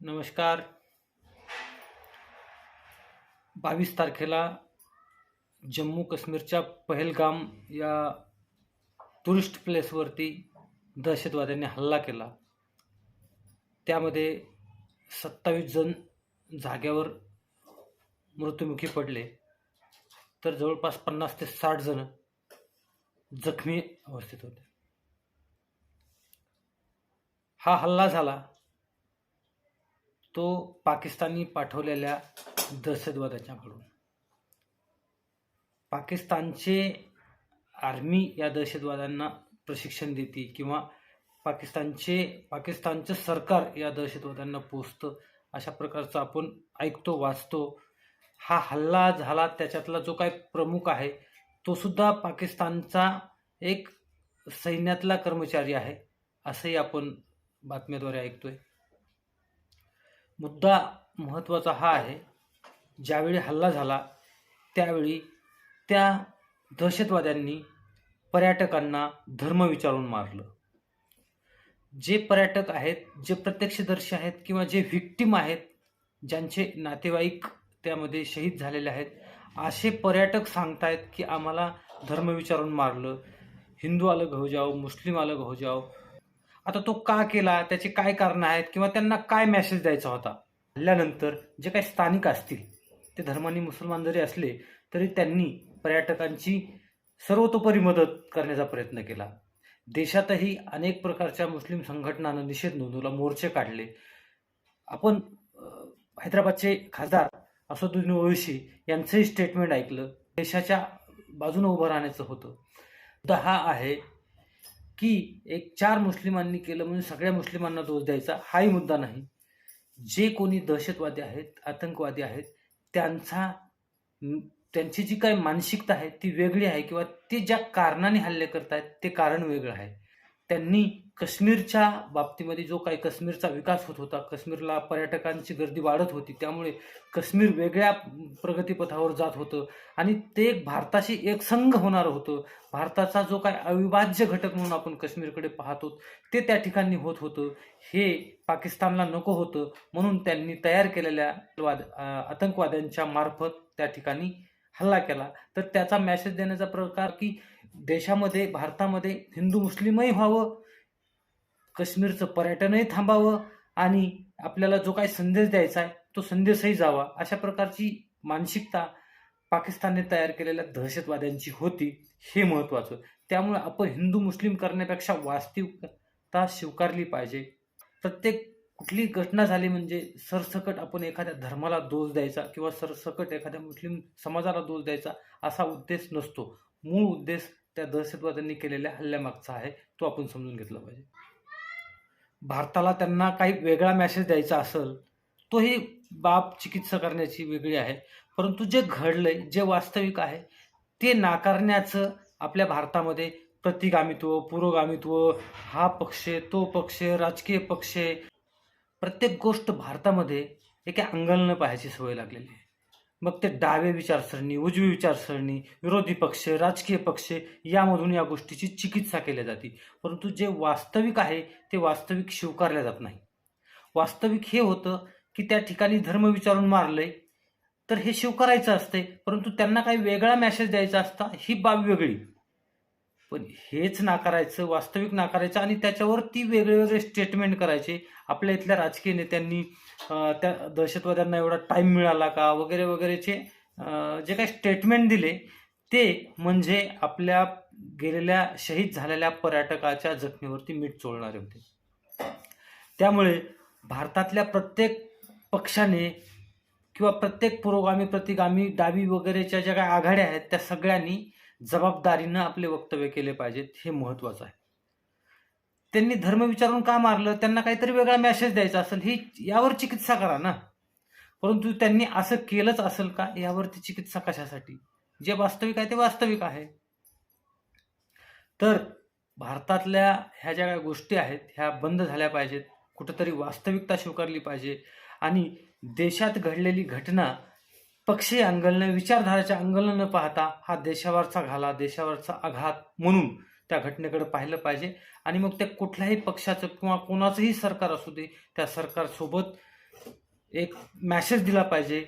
नमस्कार. बावीस तारखेला जम्मू काश्मीरच्या पहलगाम या टुरिस्ट प्लेसवरती दहशतवाद्यांनी हल्ला केला. त्यामध्ये सत्तावीस जण जाग्यावर मृत्युमुखी पडले. तर जवळपास पन्नास ते साठ जण जखमी अवस्थेत होते. हा हल्ला झाला तो पाकिस्तानी पाठवलेल्या दहशतवाद्याच्याकडून पाकिस्तानचे आर्मी या दहशतवाद्यांना प्रशिक्षण देते किंवा पाकिस्तानचे पाकिस्तानचं सरकार या दहशतवाद्यांना पोचतं अशा प्रकारचं आपण ऐकतो वाचतो. हा हल्ला झाला त्याच्यातला जो काही प्रमुख आहे तो सुद्धा पाकिस्तानचा एक सैन्यातला कर्मचारी आहे असंही आपण बातम्याद्वारे ऐकतोय. मुद्दा महत्त्वाचा हा आहे. ज्यावेळी हल्ला झाला त्यावेळी त्या दहशतवाद्यांनी पर्यटकांना धर्म विचारून मारलं. जे पर्यटक आहेत जे प्रत्यक्षदर्शी आहेत किंवा जे व्हिक्टीम आहेत ज्यांचे नातेवाईक त्यामध्ये शहीद झालेले आहेत असे पर्यटक सांगतायत की आम्हाला धर्म विचारून मारलं. हिंदू आलं हो जाओ मुस्लिम आलं हो जाओ आता तो का केला त्याचे काय कारण आहेत किंवा त्यांना काय मेसेज द्यायचा होता? हल्ल्यानंतर जे काही स्थानिक असतील ते धर्मानी मुसलमान जरी असले तरी त्यांनी पर्यटकांची सर्वतोपरी मदत करण्याचा प्रयत्न केला. देशातही अनेक प्रकारच्या मुस्लिम संघटनांना निषेध नोंदवला मोर्चे काढले. आपण हैदराबादचे खासदार असदुद्दीन ओवेशी यांचंही स्टेटमेंट ऐकलं. देशाच्या बाजूने उभं राहण्याचं होतं. मुद्दा हा आहे की एक चार मुस्लिमांनी केलं म्हणजे सगळ्या मुस्लिमांना दोष द्यायचा हाही मुद्दा नाही. जे कोणी दहशतवादी आहेत आतंकवादी आहेत त्यांचा त्यांची जी काही मानसिकता आहे ती वेगळी आहे किंवा ते ज्या कारणाने हल्ले करत आहेत ते कारण वेगळं आहे. त्यांनी काश्मीरच्या बाबतीमध्ये जो काही काश्मीरचा विकास होत होता काश्मीरला पर्यटकांची गर्दी वाढत होती त्यामुळे काश्मीर वेगळ्या प्रगतीपथावर जात होतं. आणि ते एक भारताशी एक संघ होणार होतं. भारताचा जो काय अविभाज्य घटक म्हणून आपण काश्मीरकडे पाहतो ते त्या ठिकाणी होत होतं. हे पाकिस्तानला नको होतं म्हणून त्यांनी तयार केलेल्या वाद आतंकवाद्यांच्या मार्फत त्या ठिकाणी हल्ला केला. तर त्याचा मॅसेज देण्याचा प्रकार की देशामध्ये भारतामध्ये हिंदू मुस्लिमही व्हावं काश्मीरचं पर्यटनही थांबावं आणि आपल्याला जो काही संदेश द्यायचा आहे तो संदेशही जावा. अशा प्रकारची मानसिकता पाकिस्तानने तयार केलेल्या दहशतवाद्यांची होती. हे महत्त्वाचं. त्यामुळे आपण हिंदू मुस्लिम करण्यापेक्षा वास्तविकता स्वीकारली पाहिजे. प्रत्येक कुठली घटना झाली म्हणजे सरसकट आपण एखाद्या धर्माला दोष द्यायचा किंवा सरसकट एखाद्या मुस्लिम समाजाला दोष द्यायचा असा उद्देश नसतो. मूळ उद्देश त्या दहशतवाद्यांनी केलेल्या हल्ल्यामागचा आहे तो आपण समजून घेतला पाहिजे. भारताला त्यांना काही वेगळा मेसेज द्यायचा असेल तोही बाब चिकित्सा करण्याची वेगळी आहे. परंतु जे घडलंय जे वास्तविक आहे ते नाकारण्याचं आपल्या भारतामध्ये प्रतिगामित्व पुरोगामित्व हा पक्ष तो पक्ष राजकीय पक्ष प्रत्येक गोष्ट भारतामध्ये एका अंगलनं पाहायची सवय लागलेली आहे. मग ते डावे विचारसरणी उजवी विचारसरणी विरोधी पक्ष राजकीय पक्ष यामधून या गोष्टीची चिकित्सा केली जाते. परंतु जे वास्तविक आहे ते वास्तविक स्वीकारले जात नाही. वास्तविक हे होतं की त्या ठिकाणी धर्म विचारून मारलंय तर हे स्वीकारायचं असते परंतु त्यांना काही वेगळा मॅसेज द्यायचा असता ही बाब वेगळी. पण हेच नाकारायचं वास्तविक नाकारायचं आणि त्याच्यावरती वेगळे वेगळे स्टेटमेंट करायचे. आपल्या इथल्या राजकीय नेत्यांनी त्या दहशतवाद्यांना एवढा टाईम मिळाला का? वगैरे वगैरेचे जे काही स्टेटमेंट दिले ते म्हणजे आपल्या गेलेल्या शहीद झालेल्या पर्यटकाच्या जखमीवरती मीठ चोळणारे होते. त्यामुळे भारतातल्या प्रत्येक पक्षाने किंवा प्रत्येक पुरोगामी प्रतिगामी डावी वगैरेच्या ज्या काही आघाड्या आहेत त्या सगळ्यांनी जबाबदारीनं आपले वक्तव्य केले पाहिजेत हे महत्वाचं आहे. त्यांनी धर्म विचारून का मारलं? त्यांना काहीतरी वेगळा मेसेज द्यायचा असेल ही यावर चिकित्सा करा ना. परंतु त्यांनी असं केलंच असेल का? यावरती चिकित्सा कशासाठी? जे वास्तविक आहे ते वास्तविक आहे. तर भारतातल्या ह्या ज्या काही गोष्टी आहेत ह्या बंद झाल्या पाहिजेत. कुठंतरी वास्तविकता स्वीकारली पाहिजे. आणि देशात घडलेली घटना पक्षी अंगलनं विचारधाराच्या अंगलनं न पाहता हा देशावरचा घाला देशावरचा आघात म्हणून त्या घटनेकडे पाहिलं पाहिजे. आणि मग त्या कुठल्याही पक्षाचं किंवा कोणाचंही सरकार असू दे त्या सरकारसोबत एक मॅसेज दिला पाहिजे.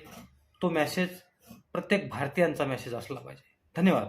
तो मॅसेज प्रत्येक भारतीयांचा मॅसेज असला पाहिजे. धन्यवाद.